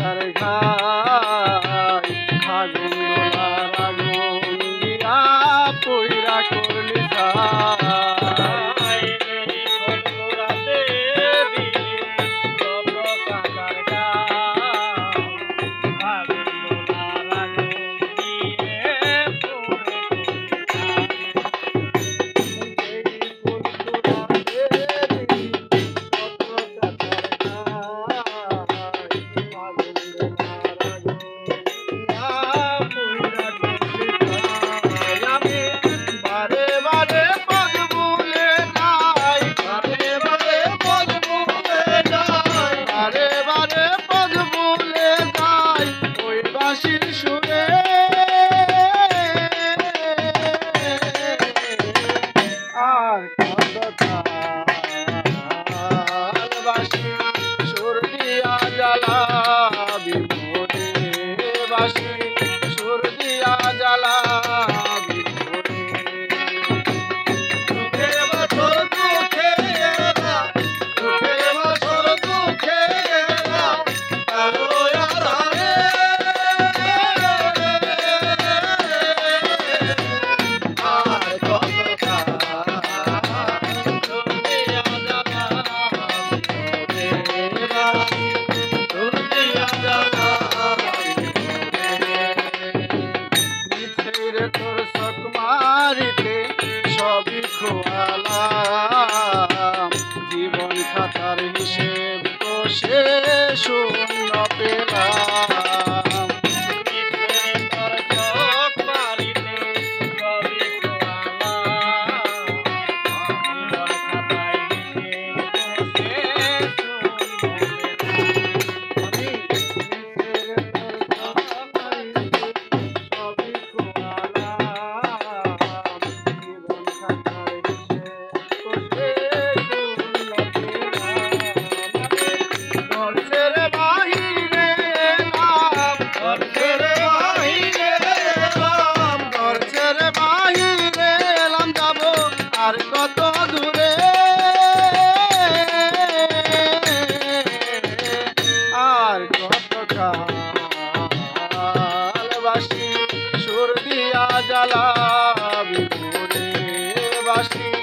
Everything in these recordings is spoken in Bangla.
তার ঘাই ফাগুন আর কতটা তোর শখ মারিতে সবই খোয়ালাম। জীবন খাতার হিসেব তো সে শূন্য পেলাম। Christian.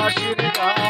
বাসির গান